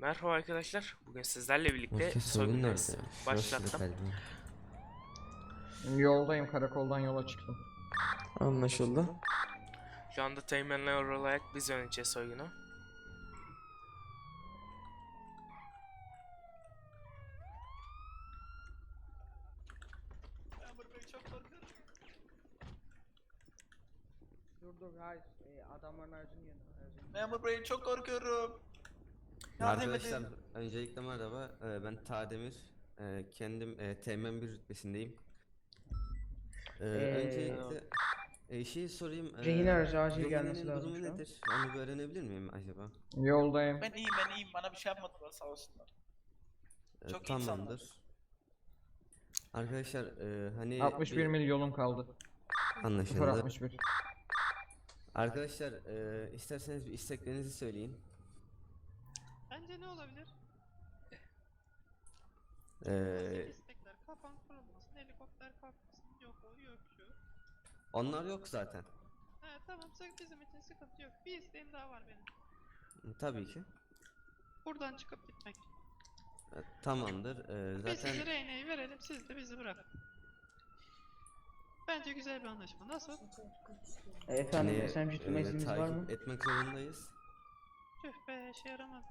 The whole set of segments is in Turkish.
Merhaba arkadaşlar. Bugün sizlerle birlikte Ülke soygun nerede soygundayız. ya? Şurası da Başlattım. Yoldayım karakoldan yola çıktım. Anlaşıldı. Şu anda teğmenler olarak biz yöneteceğiz soygunu. Dur dur hayır. Ee, adamların aracının yanına. Memur Bey çok korkuyorum. Yardım Arkadaşlar edin. öncelikle merhaba. Ee, Ben Tademir. Ee, Kendim e, teğmen bir rütbesindeyim. Ee, öncelikle e, şeyi sorayım. e, Rehin acil rehinenin gelmesi lazım durumu şu an. nedir? Onu bir öğrenebilir miyim acaba? Yoldayım. Ben iyiyim ben iyiyim. Bana bir şey yapmadılar sağ olsunlar. Ee, Çok iyi Tamamdır. Arkadaşlar e, hani 61 bir- mil yolum kaldı. anlaşıldı. 061. Arkadaşlar e, isterseniz bir isteklerinizi söyleyin. Bence ne olabilir? Ee, istekler kafan kurulmasın, helikopter kalkmasın, yok o yok şu. onlar yok zaten. He tamam sak- bizim için sıkıntı yok. Bir isteğim daha var benim. Tabii ki. Buradan çıkıp gitmek. E, Tamamdır. E, Biz zaten size Reyne'yi verelim, siz de bizi bırakın. Bence güzel bir anlaşma. Nasıl? Ee, Efendim hani, SMG e, izniniz var takip mı? etmek zorundayız. Tüh be işe yaramadı.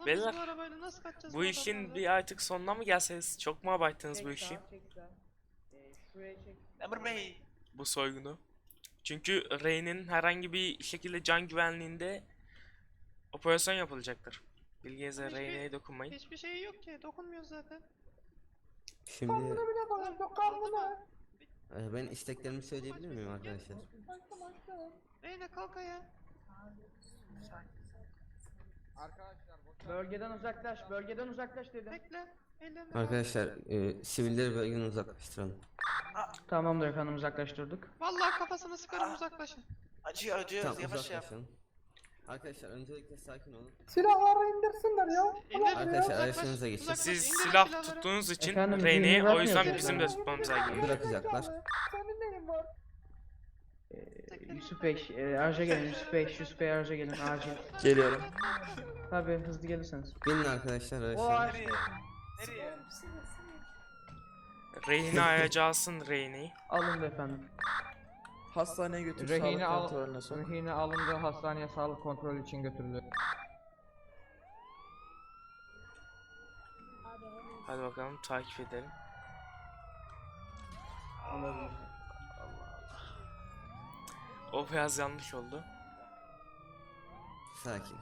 Lan biz Beyler, bu arabayla nasıl kaçacağız Bu işin bir artık sonuna mı gelseniz? Çok mu abarttınız bu işi? Ee, şuraya çek. Memur Bey. Bu soygunu. Çünkü Rey'nin herhangi bir şekilde can güvenliğinde operasyon yapılacaktır. Bilginize Rey'ne dokunmayın. Hiçbir şey yok ki. Dokunmuyoruz zaten. Şimdi Lan dokunma. e, ben isteklerimi söyleyebilir miyim arkadaşlar? Reyne kalk ayağa. Bölgeden uzaklaş, bölgeden uzaklaş dedim. Bekle. Al. Arkadaşlar e, sivilleri bölgeden uzaklaştıralım. Tamamdır efendim uzaklaştırdık. Vallahi kafasını sıkarım uzaklaşın. Acıyor acıyor. Tamam Yavaş yap. Arkadaşlar öncelikle sakin olun. İndir, Arkadaşlar uzaklaş, araçlarınıza geçin. uzaklaş, Siz indirin silah silahları. tuttuğunuz için Efendim, Reyne'yi o yüzden bizim de efendim. tutmamız gerekiyor. Bırakacaklar. Ee, Yusuf Bey, e, araca gelin Yusuf Bey, Yusuf Bey araca gelin acil. Geliyorum. Tabii hızlı gelirseniz. Binin arkadaşlar O araçlara. araç Nereye? Aracı alsın Reyne'yi. alındı efendim. Hastaneye götür Rehine sağlık al kontrolüne sok. rehine alındı hastaneye sağlık kontrolü için götürüldü. Hadi bakalım takip edelim. O biraz yanlış oldu. Sakin.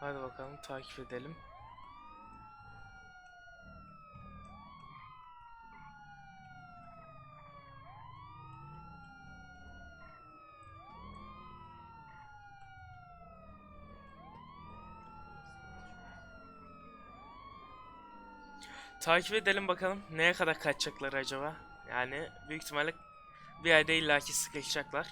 Hadi bakalım takip edelim. Takip edelim bakalım neye kadar kaçacaklar acaba? Yani büyük ihtimalle bir yerde illaki sıkışacaklar.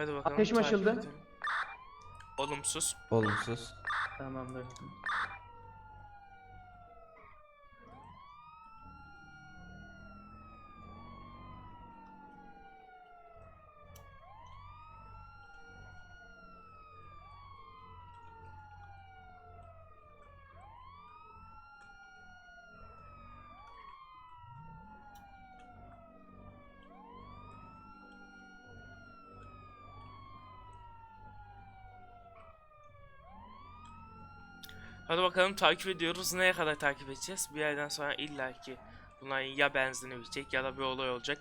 Hadi bakalım. Ateşim takip açıldı. edelim. Olumsuz. Olumsuz. Tamamdır. Hadi bakalım takip ediyoruz. Neye kadar takip edeceğiz? Bir yerden sonra illaki bunlar ya benzini bitecek ya da bir olay olacak.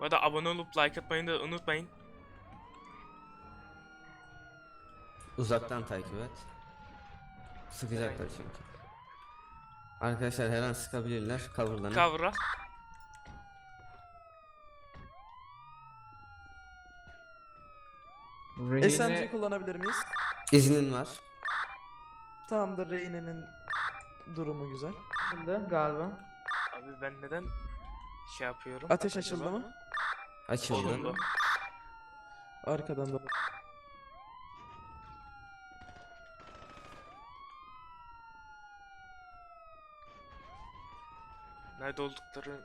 Bu arada abone olup like atmayı da unutmayın. Uzaktan takip et. Sıkacaklar çünkü. Arkadaşlar her an sıkabilirler. Coverlanın. Kavra. SMG kullanabilir miyiz? İznin var. Tamamdır Reyne'nin durumu güzel. Açıldı galiba. Abi ben neden şey yapıyorum? Ateş açıldı mı? Açıldı. Açıldı. Arkadan da. Nerede oldukları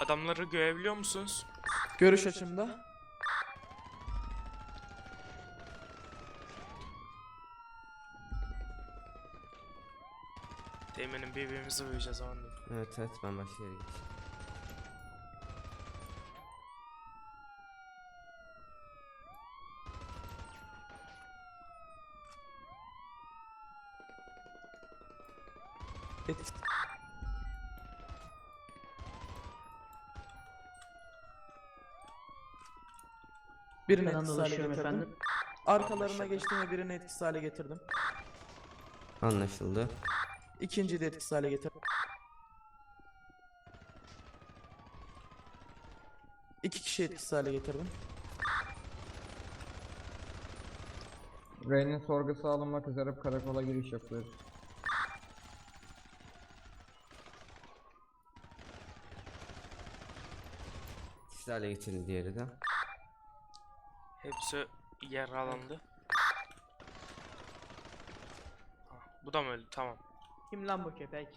Adamları görebiliyor musunuz? Görüş açımda. Teğmenin birbirimizi vuracağız o anda. Evet evet ben başka yere geçeyim. Birini Ben etkisiz hale dolaşıyorum getirdim. efendim. Arkalarına geçtim ve birini etkisiz hale getirdim. Anlaşıldı. İkinciyi de etkisiz hale getirdim. İki kişi etkisiz hale getirdim. Rey'nin sorgusu alınmak üzere karakola giriş yapıyoruz. Hale getirin diğeri de. Hepsi yer alındı. Ah, Bu da mı öldü? Tamam. Kim lan bu köpek?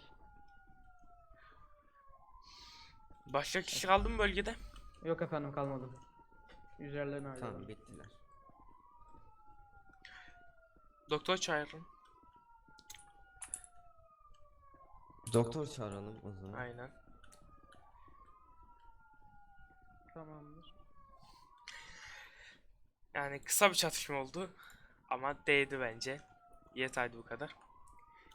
Başka kişi kaldı mı bölgede? Yok efendim kalmadı. Üzerlerine ayrıldı. Tamam bittiler. Doktor çağırın. Doktor çağıralım o zaman. Aynen. Tamamdır. Yani kısa bir çatışma oldu. Ama değdi bence. Yeterdi bu kadar.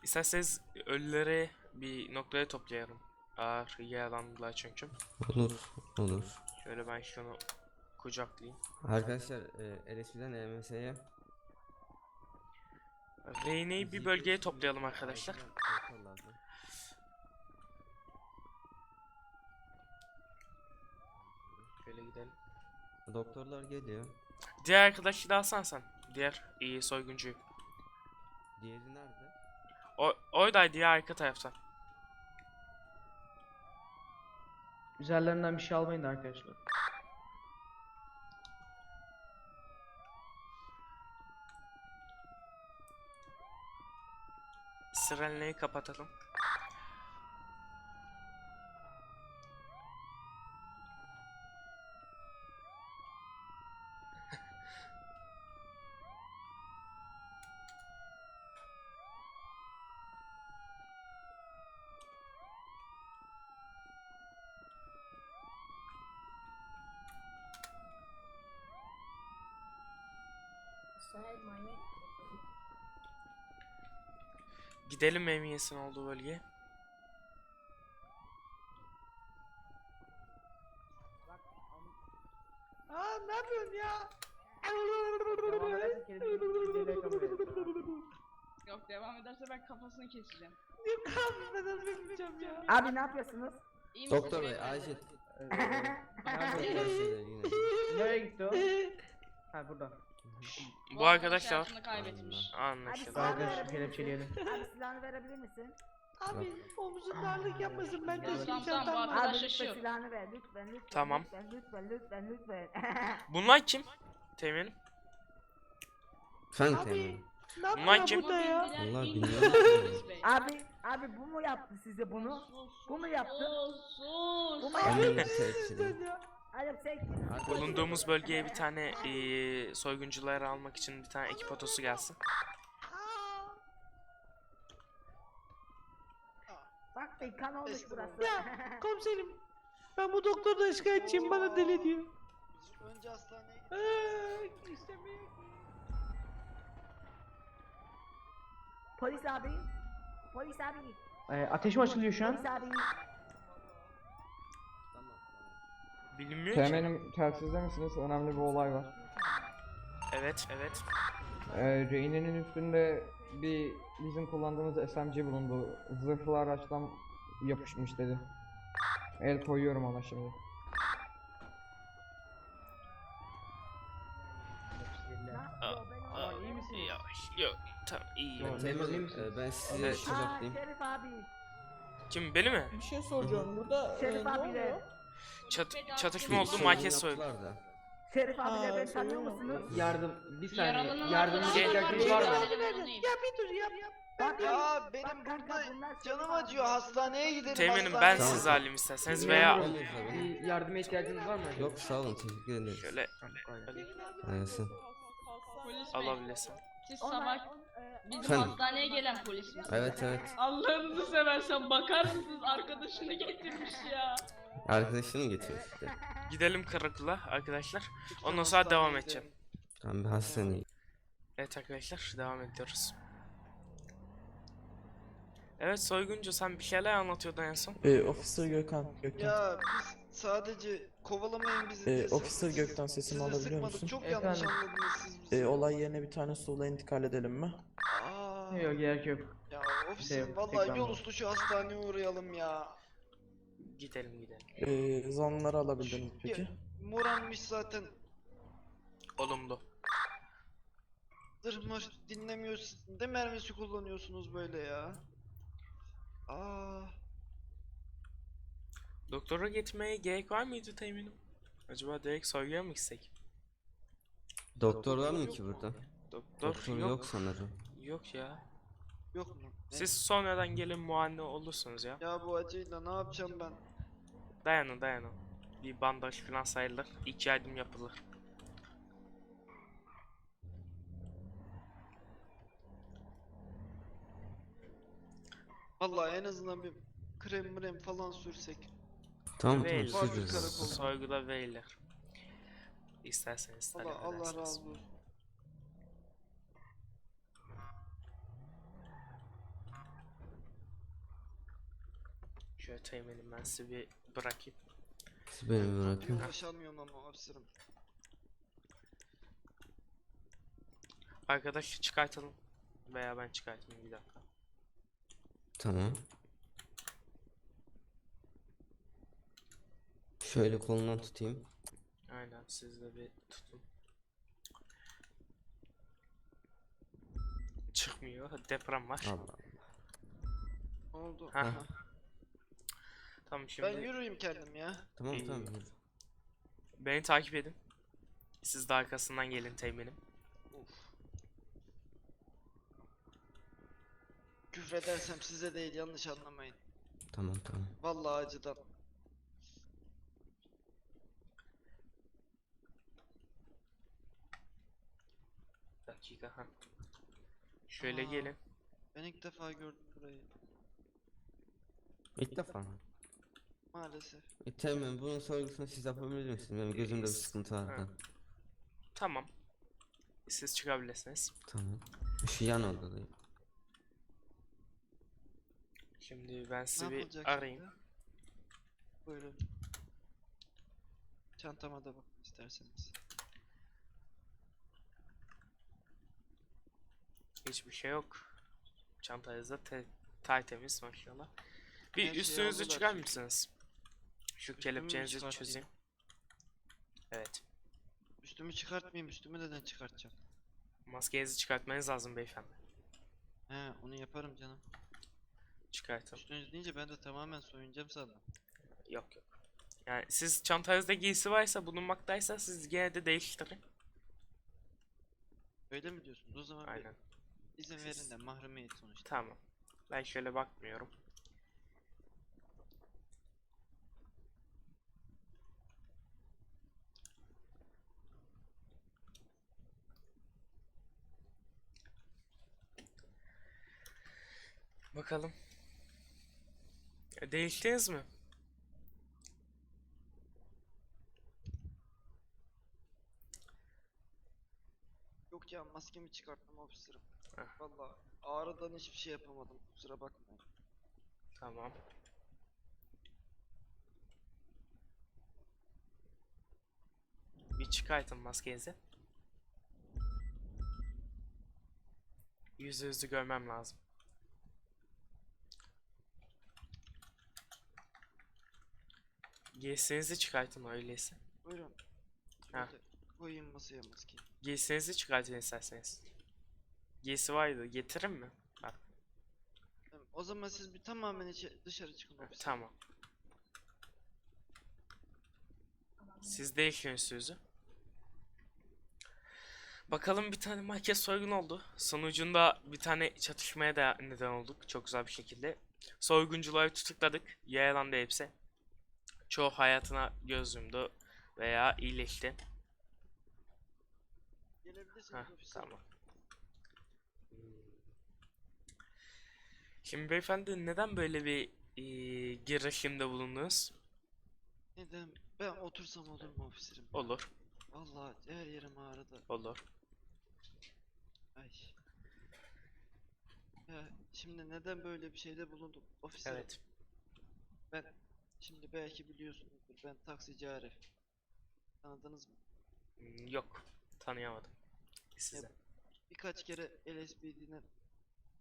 İsterseniz ölüleri bir noktaya toplayalım. Ağır yaralandılar çünkü. Olur. Olur. Şöyle ben şunu kucaklayayım. Arkadaşlar e, LSP'den EMS'ye Reyne'yi bir bölgeye toplayalım arkadaşlar. Şöyle gidelim. Doktorlar geliyor. Diğer arkadaşı da alsan sen. Diğer iyi soyguncuyu. Diğeri nerede? O, oradaydı ya arka tarafta. Üzerlerinden bir şey almayın da arkadaşlar. Sirenleri kapatalım. Gidelim emniyetin olduğu bölgeye. Aa ne yapıyorsun ya? Yok devam ederse ben kafasını keseceğim. Yok abi ben ölmeyeceğim ya. Abi ne yapıyorsunuz? İyi misin Doktor bey acil. Yine. Nereye gitti o? Ha burada. Bu arkadaş da var. hayatını kaybetmiş. Anlaşıldı. Kelepçeleyelim. Abi silahını verebilir misin? Abi omuzun ağırlık yapmasın ben de Tamam, şimdi tamam, bu. Arkadaş Abi lütfen yaşıyor. silahını ver lütfen lütfen. Tamam. Lütfen lütfen lütfen lütfen. Bunlar kim? Teğmenim. Efendim Abi teğmenim. ne yapıyor Bunlar kim? burada ya? Bunlar bilmiyor bilmiyorum. abi abi bu mu yaptı size bunu? Bu mu yaptı? Sus Bu sus. mu Ben yaptı? Abi sen? Bulunduğumuz bölgeye bir tane eee soyguncuları almak için bir tane ekip otosu gelsin. Bak be kan olmuş burası. Ya komiserim ben bu doktordan şikayetçiyim bana deli diyor. Önce hastaneye git. Ki. Polis abi. Polis abi. Ee, ateş mi açılıyor şu an? Polis abi. Tamam. Bilinmiyor ki. Teğmenim telsizde misiniz? Önemli bir olay var. Evet, evet. Ee, Reyne'nin üstünde bir bizim kullandığımız SMG bulundu. Zırhlı araçtan yapışmış dedi. El koyuyorum ona şimdi. Aa? Yavaş. Yok, tamam iyi misin? e, ben size Evet. söz Aa atlayayım. Şerif abi. Kim, beni mi? Bir şey soracağım. Burada e, Şerif ne abiyle. oluyor? Çat çatışma Bir oldu, soygun market da. Şerif abiyle ben tanıyor musunuz? Yardım bir saniye. Arkadaşlar ihtiyacınız var. mı? Ya bir dur ya. Bak, Ya benim burada canım acıyor. Hastaneye gidelim. Teğmenim ben. Tamam. siz alayım isterseniz veya. Bir yardıma ihtiyacınız var mı? Yok sağ olun teşekkür ederiz. şöyle Ayasın. Polis bey, alabilirsin. siz sabah e, bizim Efendim? hastaneye gelen polis misiniz? Evet evet. Allah'ınızı seversen bakar mısınız arkadaşını getirmiş ya. Arkadaşını getiriyor işte. Gidelim karakola arkadaşlar. Ondan sonra devam edeceğim. Tamam bir hastaneye. Evet arkadaşlar devam ediyoruz. Evet soyguncu sen bir şeyler anlatıyordun en son. E, Officer Gökhan. Gökhan. Ya biz sadece kovalamayın bizi. Ee, diye Officer Gökten sesimi sizi alabiliyor sıkmadık, musun? Çok yanlış Efendim? anladınız siz bizi. E, olay yerine bir tane sola intikal edelim mi? Aa, Yok gerek yok. ya Şey ofisim yok, vallahi tekrar yol mı? üstü şu hastaneye uğrayalım ya. Gidelim gidelim. E, zanlıları alabildiniz peki? Moranmış zaten. Olumlu. Zırh dinlemiyor. Siz Ne mermisi kullanıyorsunuz böyle ya? Aa, Doktora gitmeye gerek var mıydı teminim? Acaba direkt soyguya mı gitsek? Doktor var mı ki burada? Doktor, Doktor yok. yok sanırım. Yok ya. Yok mu? Ne? Siz sonradan gelin muayene olursunuz ya. Ya bu acıyla ne yapacağım ben? Dayanın dayanın. Bir bandaj falan sayılır. İlk yardım yapılır. Vallahi en azından bir krem mrem falan sürsek. Tamam tamam sürürüz. karakol. Soyguda verilir. İsterseniz talep Allah Allah edersiniz. razı olsun. Şöyle teminim ben sizi bir bırakayım. Siz beni bırakın. Ulaşamıyorum ama ofiserim. Arkadaşı çıkartalım. Veya ben çıkartayım bir dakika. Tamam. Şöyle kolundan tutayım. Aynen siz de bir tutun. Çıkmıyor. Deprem var. Allah Allah. Ne oldu? Ha. Tamam şimdi Ben yürüyeyim kendim ya. Tamam İyi. tamam. yürü. beni takip edin. Siz de arkasından gelin teminim. Küfredersem size değil yanlış anlamayın. Tamam tamam. Vallahi acıdan. dakika ha. Şöyle Aa. gelin. Ben ilk defa gördüm burayı. İlk defa mı? Maalesef. E, tamam bunun sorgusunu siz yapabilir misiniz? Benim gözümde bir sıkıntı var Ha. da. Tamam. Siz çıkabilirsiniz. Tamam. Şu yan odadayım. Şimdi ben sizi Ne bir yapılacak arayayım. şimdi? Buyurun. Çantama da bakın isterseniz. Hiçbir şey yok. Çantanızda te tertemiz maşallah. Bir Her şeyi üstünüzü aldılar çıkar çünkü. mısınız? Şu Üstümü mü kelepçenizi çıkartayım? çözeyim. Evet. Üstümü çıkartmayayım. Üstümü neden çıkartacağım? Maskenizi çıkartmanız lazım beyefendi. He onu yaparım canım. Çıkartın. Üstünüz deyince ben de tamamen soyunacağım sandım. Yok yok. Yani siz çantanızda giysi varsa bulunmaktaysa siz gene de değiştirin. Öyle mi diyorsunuz? O zaman bir Aynen. izin Siz- verin de mahremiyet sonuçta. Tamam. Ben şöyle bakmıyorum. Bakalım. E, Değiştiniz mi? Yok ya maskemi çıkarttım ofiserim. Heh. Valla ağrıdan hiçbir şey yapamadım. Kusura bakmayın. Tamam. Bir çıkartın maskenizi. yüzünüzü görmem lazım. Giysinizi çıkartın öyleyse. Buyurun. Ha. Şöyle koyayım masaya maskeyi. Giysinizi çıkartın isterseniz. Giysi vardı. Getirin mi? Bak. Tamam, O zaman siz bir tamamen içe, dışarı çıkın ha, ofise. Tamam. Siz değişin üstünüzü. Bakalım bir tane market soygun oldu. Sonucunda bir tane çatışmaya da neden olduk. Çok güzel bir şekilde. Soyguncuları tutukladık. Yaralandı hepsi. Çoğu hayatına göz yumdu veya iyileşti. Heh, tamam. Hmm. Şimdi beyefendi neden böyle bir eee, girişimde bulundunuz? Neden? Ben otursam olur mu ofiserim? Olur, Vallahi her yerim ağrıdı. olur. Ay. Ya şimdi neden böyle bir şeyde bulundum ofiserim? Evet. Ben şimdi belki biliyorsunuzdur ben taksici Arif. Tanıdınız mı? Hmm, Yok, tanıyamadım sizi. Birkaç kere LSPD'den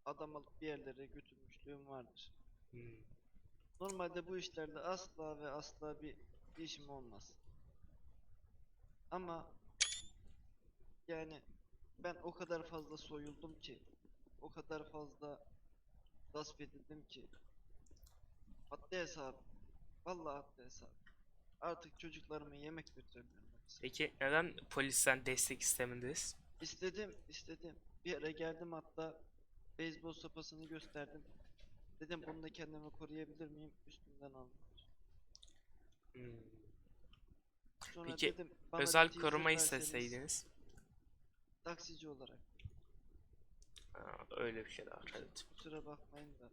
adam alıp bir yerlere götürmüşlüğüm vardır. Hmm, Normalde bu işlerde asla ve asla bir işim olmaz. Ama yani ben o kadar fazla soyuldum ki, o kadar fazla gasp edildim ki. Haddi hesabı. Vallahi haddi hesabı. Artık çocuklarıma yemek götüremiyorum. ofise. Peki neden polisten destek istemediniz? İstedim, istedim. Bir yere geldim hatta beyzbol sopasını gösterdim. Dedim bununla kendimi koruyabilir miyim? Üstümden aldılar. Hmm, Sonra Peki, dedim bana bir Özel teaser koruma verseniz isteseydiniz. Taksici olarak. Ha, öyle bir şey daha var, evet. Kusura bakmayın da.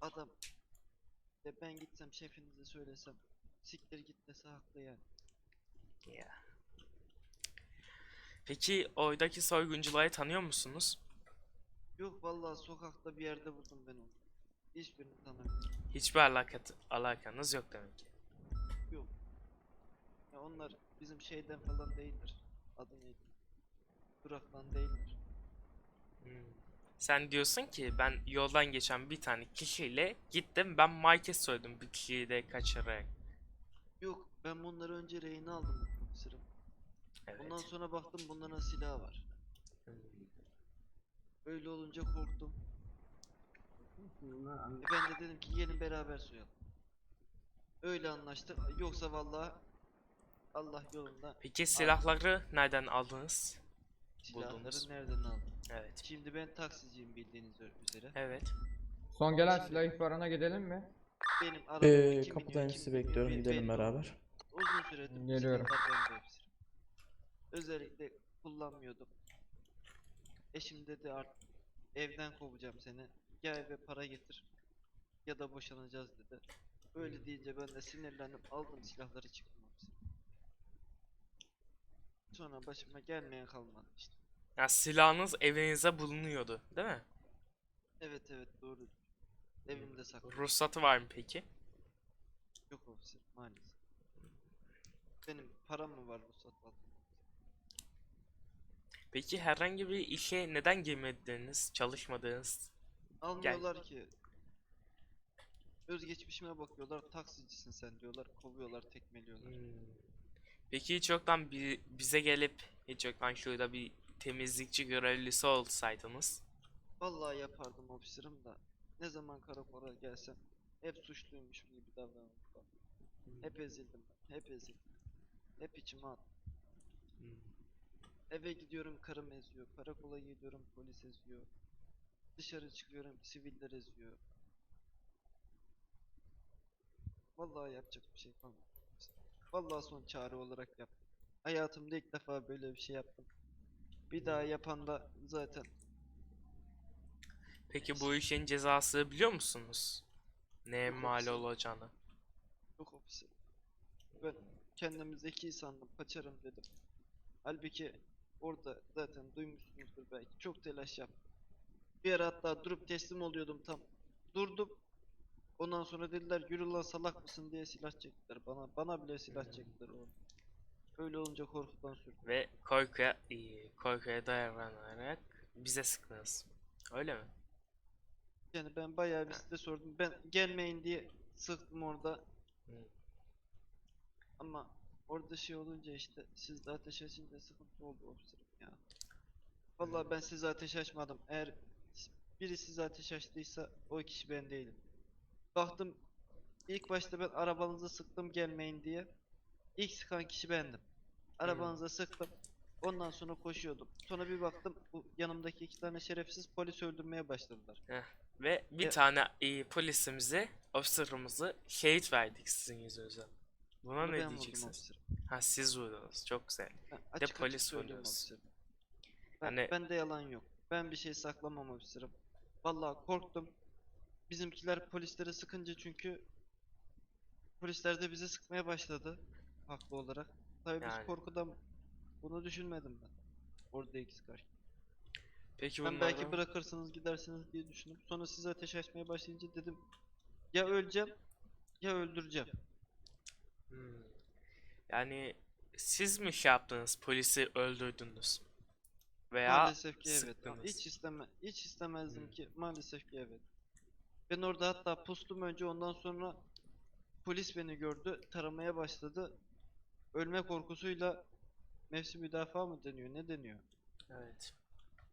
Adam. Ya ben gitsem şefinize söylesem. Siktir git dese haklı yani. Ya. Peki oradaki soyguncuları tanıyor musunuz? Yok vallahi sokakta bir yerde buldum ben onu. Hiçbirini tanımıyorum. Hiçbir alakat alakanız yok demek ki. Yok. Ya onlar bizim şeyden falan değildir. Adı neydi? Duraktan değildir. Hmm. Sen diyorsun ki ben yoldan geçen bir tane kişiyle gittim ben market soydum bir kişiyi de kaçırarak. Yok ben bunları önce rehin aldım komiserim. Evet. Ondan sonra baktım bunların silahı var. Öyle olunca korktum. E ben de dedim ki gelin beraber soyalım. Öyle anlaştık. Yoksa vallahi Allah yolunda Peki silahları nereden aldınız? Buldunuz. silahları nereden aldım? Evet. Şimdi ben taksiciyim bildiğiniz üzere. Evet. Son gelen silah ihbarına gidelim mi? Benim arabama Ee, kim kapıdan biniyor, kim sizi bekliyorum be- gidelim belli beraber. Uzun süredir bu Geliyorum. silahlar bende hepsi. Özellikle kullanmıyordum. Eşim dedi artık evden kovacağım seni. Gel eve para getir. Ya da boşanacağız dedi. Öyle deyince ben de sinirlendim aldım silahları çıktım. Sonra başıma gelmeyen kalmadı işte. Ya silahınız evinizde bulunuyordu, değil mi? Evet evet doğru. Evimde saklı. Ruhsatı var mı peki? Yok ofisir maalesef. Benim param mı var ruhsat altında? Peki herhangi bir işe neden girmediniz, çalışmadınız? Almıyorlar ki. Özgeçmişime bakıyorlar, taksicisin sen diyorlar, kovuyorlar, tekmeliyorlar. Hmm. Peki hiç yoktan bi- bize gelip hiç yoktan şurada bir temizlikçi görevlisi olsaydınız? Vallahi yapardım ofisirim da. Ne zaman karakola gelsem hep suçluymuşum gibi davranırlar. Hep ezildim ben, hep ezildim. Hep içime attım. Hmm. Eve gidiyorum karım eziyor, karakola gidiyorum polis eziyor. Dışarı çıkıyorum siviller eziyor. Vallahi yapacak bir şey kalmadı. Vallahi son çare olarak yaptım. Hayatımda ilk defa böyle bir şey yaptım. Bir daha yapan da zaten Peki bu işin cezası biliyor musunuz? Neye Yok, mal olacağını? yok ofisi. Ben kendimi zeki sandım, kaçarım dedim. Halbuki orada zaten duymuşsunuzdur belki. Çok telaş yaptım. Bir ara hatta durup teslim oluyordum tam. Durdum. Ondan sonra dediler yürü lan salak mısın diye silah çektiler bana. Bana bile silah çektiler orada. Öyle olunca korkudan sürdüm. Ve korkuya, iyi, korkuya dayanarak bize sıktınız. Öyle mi? Yani ben bayağı bir size sordum. Ben gelmeyin diye sıktım orada. Hı. Ama orada şey olunca işte siz de ateş açınca sıkıntı oldu ofiserim ya. Vallahi ben size ateş açmadım. Eğer biri size ateş açtıysa o kişi ben değilim. Baktım ilk başta ben arabanıza sıktım gelmeyin diye. İlk sıkan kişi bendim. Arabanıza sıktım. Ondan sonra koşuyordum. Sonra bir baktım bu yanımdaki iki tane şerefsiz polis öldürmeye başladılar. Ve bir Ya- tane e, polisimizi, officer'ımızı şehit verdik sizin yüzünüzden. Buna Bunu ne ben diyeceksiniz? Ha siz vurdunuz. Çok güzel. Ben de açık açık polis ofiserim. Ben, Hani- bende yalan yok. Ben bir şey saklamam ofiserim. Vallahi korktum. Bizimkiler polislere sıkınca çünkü polisler de bize sıkmaya başladı. Haklı olarak. Tabii biz Yani. korkudan bunu düşünmedim ben. Orada sıkar. Peki Ben belki bunlardan- bırakırsınız gidersiniz diye düşündüm. Sonra size ateş açmaya başlayınca dedim ya öleceğim ya öldüreceğim. Hmm. Yani siz mi şey yaptınız, polisi öldürdünüz? Veya Maalesef ki evet. sıktınız. Hiç isteme hiç istemezdim Hmm. ki. Maalesef ki evet. Ben orada hatta pustum önce ondan sonra polis beni gördü, taramaya başladı. Ölme korkusuyla nefsi müdafaa mı deniyor? Ne deniyor? Evet.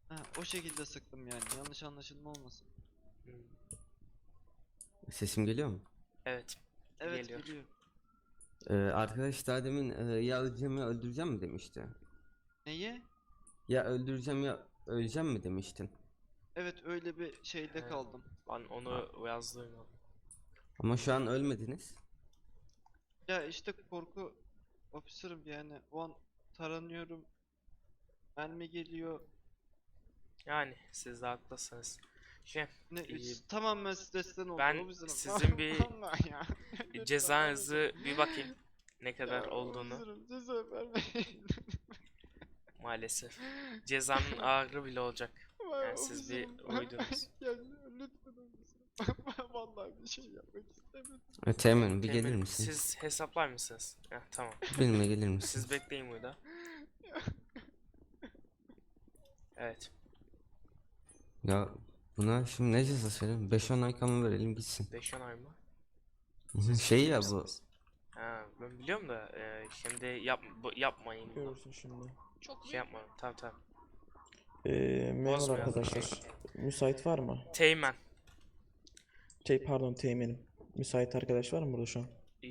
Ha, o şekilde sıktım yani. Yanlış anlaşılma olmasın. Sesim geliyor mu? Evet. Evet Geliyor. biliyorum. Ee, arkadaş daha demin e, ya öleceğim ya öldüreceğim mi demişti. Neyi? Ya öldüreceğim ya öleceğim mi demiştin. Evet öyle bir şeyde Evet. kaldım. Ben onu yazdım. Ama şu an ölmediniz. Ya işte korku ofisirim yani. O an taranıyorum. Mermi geliyor. Yani siz de haklısınız. Şey, Ne İyi. tamamen stresten oldu Ben ofisirim. sizin bir Vallahi ya. Lütfen cezanızı bir bakayım ne kadar Ya olduğunu. ceza vermeyin. Maalesef. Cezanın ağırı bile olacak. Yani siz bir uydunuz. Ya lütfen ofisirim. Vallahi bir şey yapmak istemedim. E, Teğmenim bir gelir misin? Siz hesaplar mısınız? Heh, tamam. Benimle gelir misin? Siz bekleyin burada. Evet. Ya buna şimdi ne cezası verelim? 5-10 ay kamu verelim gitsin. 5-10 ay mı? şey ya bu. Ha, ben biliyorum da e, şimdi yap, bu- yapmayın bunu. Görürsün şimdi. Çok Şey büyük yapmayın. Tamam tamam. Ee, memur Bozmayalım. arkadaşlar. Müsait var mı? Teğmen. Şey pardon teğmenim. Müsait arkadaş var mı burada şu an? Ee,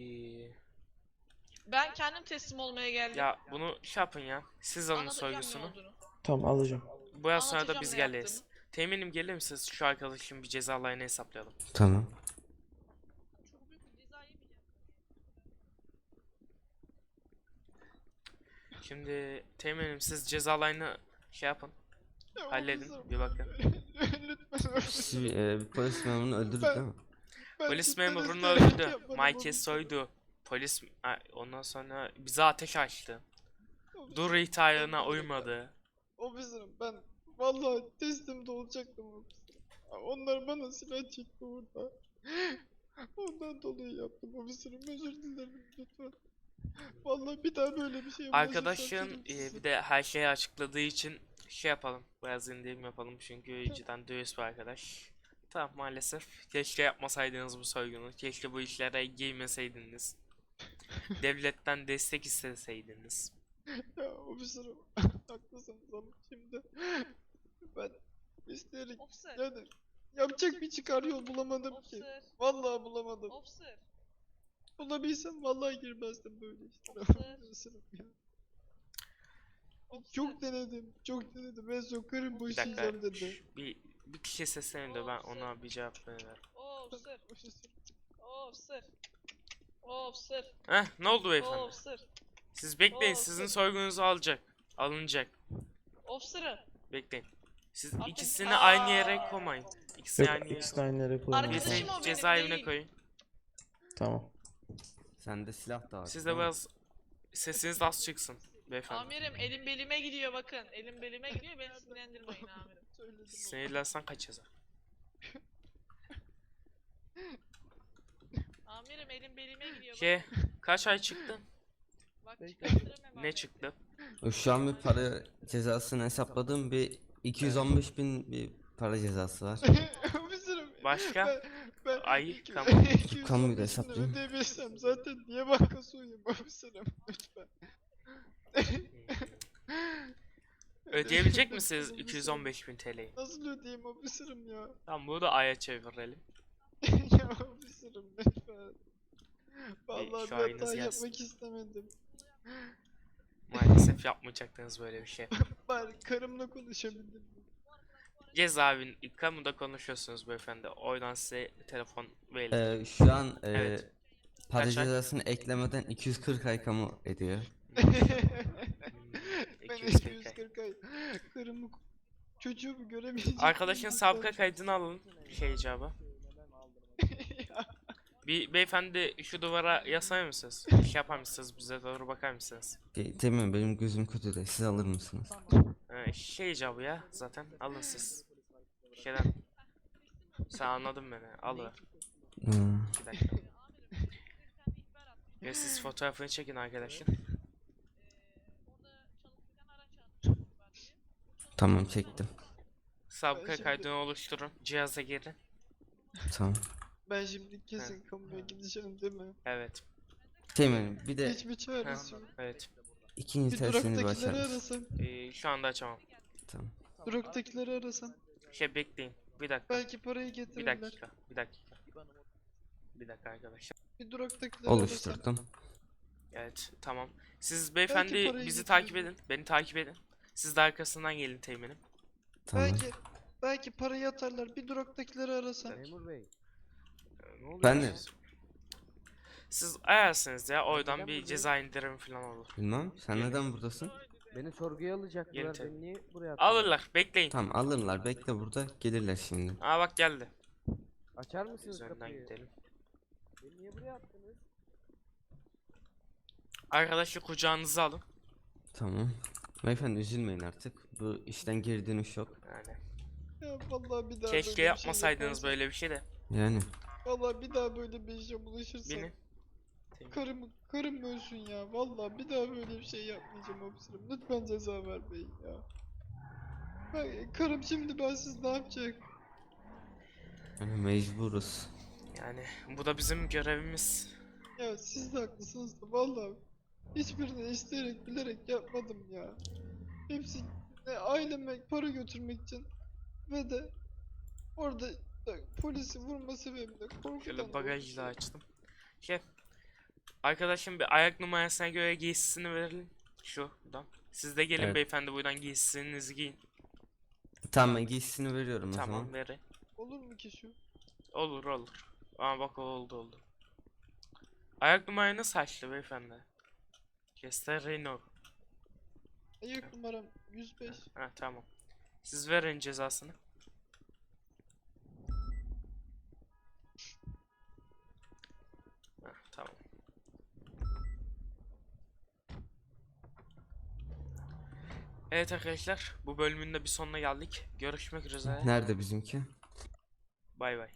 Ben kendim teslim olmaya geldim. ya bunu şey yapın ya. Siz alın Anlatacağım ne soygusunu. olduğunu. Tamam alacağım. Bu yaz sonra da Anlatacağım biz ne geliriz. yaptığımı. Teğmenim gelir misiniz? Şu arkadaşın bir cezalarını hesaplayalım. Tamam. Çok büyük bir ceza yemeyeceğim. Şimdi teğmenim siz cezalarını şey yapın. Halledin. Bir bakın. Lütfen bir, e, bir polis memurunu öldürdük değil mi? Ben Polis cidden memurunu isteyerek öldürdü. yapmadım Michael ofisirim. soydu. Polis Ha, ondan sonra bize ateş açtı. Dur ihtarına ben- uymadı. Ofisirim ben vallahi teslimde olacaktım ofisirim. Onlar bana silah çekti orada. Ondan dolayı yaptım ofisirim özür dilerim lütfen. Vallahi bir daha böyle bir şey bulaşırsam Arkadaşın e, bir de her şeyi açıkladığı için şey yapalım. Biraz indirim yapalım çünkü cidden dürüst bir arkadaş. Tamam maalesef. Keşke yapmasaydınız bu soygunu. Keşke bu işlere girmeseydiniz. Devletten destek isteseydiniz. Ya ofisirim haklısınız ama şimdi ben isteyerek Officer. yani yapacak bir çıkar yol bulamadım ki. Officer. Vallahi bulamadım. Officer. Bulabilsem vallahi girmezdim böyle işlere. Officer. Çok denedim, çok denedim. En son karım Bir dakika. boşayacağım dedi. Bir, bir kişi seslenin de ben ona bir cevap veririm. Officer. Ofisirim. Officer. Officer. Heh ne oldu beyefendi? Officer. Siz bekleyin sizin Officer. soygunuzu alacak. Alınacak. Officer'ım. Bekleyin. Siz Artık- ikisini aynı yere Aa. koymayın. İkisini Yok aynı yere ikisini aynı yere koyalım. Arkadaşım Birisini o benim cezaevine değil. koyun. Tamam. Sende silah da var. Siz de biraz sesiniz az çıksın beyefendi. Amirim elim belime gidiyor bakın. Elim belime gidiyor beni sinirlendirmeyin amirim. Söyledim Sinirlensen kaç yazar? Amirim elim belime gidiyor. Şey kaç ay çıktı? Bak, bak çıkartırım hemen. Ne çıktı? Şu an bir para cezasını hesapladığım bir 215 bin bir para cezası var. Başka? Ben, ben Ay. 215 Kamuyu da hesaplayayım. Ödeyebilirsem zaten niye banka soyayım ofiserim lütfen. Ödeyebilecek misiniz Ofiserim, 215 bin TL'yi? Nasıl ödeyeyim ofiserim ya? Tamam bunu da aya çevirelim. ya ofiserim lütfen. Vallahi şu hata yapmak istemedim. Maalesef yapmayacaktınız böyle bir şey. Bari karımla konuşabildim. Cezaevin kamuda konuşuyorsunuz beyefendi. Oradan size telefon verelim. Ee, şu an e, Evet. para cezasını eklemeden 240 ay kamu ediyor. Ben 240 ay. 240 ay karımı çocuğumu göremeyeceğim. Arkadaşın sabıka kaydını alın. Şey icabı. Bir beyefendi şu duvara yasar mısınız? Şey yapar mısınız? Bize doğru bakar mısınız? Şey, Teğmen benim gözüm kötü de siz alır mısınız? Ee, şey icabı ya zaten. Alın siz. Şeyden. Sen anladın beni. Al ver. Hmm, Bir dakika. Siz fotoğrafını çekin arkadaşın. Tamam çektim. Sabıka şimdi- kaydını oluşturun. Cihaza girin. Tamam. Ben şimdi kesin kamuya gideceğim değil mi? Evet. Teğmen bir de Hiçbir çaresi yok. Evet. ikinci Bir tersini bir açar duraktakileri mısın? arasam. Ee, şu anda açamam. Tamam. Duraktakileri arasam. Şey bekleyin. Bir dakika. Belki parayı Bir getirirler. dakika. Bir dakika. Bir dakika arkadaşlar. Bir duraktakileri arasam. Oluşturdum. Evet tamam. Siz beyefendi parayı bizi takip getirirler. edin. Beni takip edin. Siz de arkasından gelin teğmenim. Tamam. Belki belki parayı atarlar. Bir duraktakileri arasam. Ee, Ne oluyor Ben de. siz? Siz ayarsınız ya oradan bir ceza indirimi falan olur. Bilmem. Sen neden buradasın? Beni sorguya alacaklar. tabii. Beni niye buraya attılar? Alırlar bekleyin. Tamam alırlar. Bekle burada. Gelirler şimdi. Aa bak geldi. Açar mısınız önden kapıyı? gidelim. Beni niye buraya attınız? Arkadaşı kucağınıza alın. Tamam. Beyefendi üzülmeyin artık. Bu işten geri dönüş yok. Yani. Ya vallahi bir daha böyle bir Keşke şey yapmasaydınız yaparsam- böyle bir şey de. Yani. Vallahi bir daha böyle bir işe bulaşırsam. Beni. Karım, karım ölsün ya. Vallahi bir daha böyle bir şey yapmayacağım ofiserim. Lütfen ceza vermeyin ya. Ben, karım şimdi bensiz ne yapacak? yani mecburuz. Yani bu da bizim görevimiz. Ya siz de haklısınız da vallahi hiçbirini isteyerek bilerek yapmadım ya. Hepsi e, aileme para götürmek için ve de orada da polisi vurma sebebi de korkudan. Şöyle bagajı da açtım. Şey. Arkadaşım bir ayak numarasına göre giysisini verelim. Şuradan. Siz de gelin Evet. beyefendi buradan giysisinizi giyin. Tamam ben giysisini veriyorum o Tamam zaman. verin. Olur mu ki şu? Olur olur. Aa bak oldu oldu. Ayak numarayı nasıl açtı beyefendi? Kester Renault. Ayak numaram 105. Ha tamam. Siz verin cezasını. Ha tamam. Evet arkadaşlar bu bölümün de bir sonuna geldik. Görüşmek üzere. Nerede bizimki? Bay bay.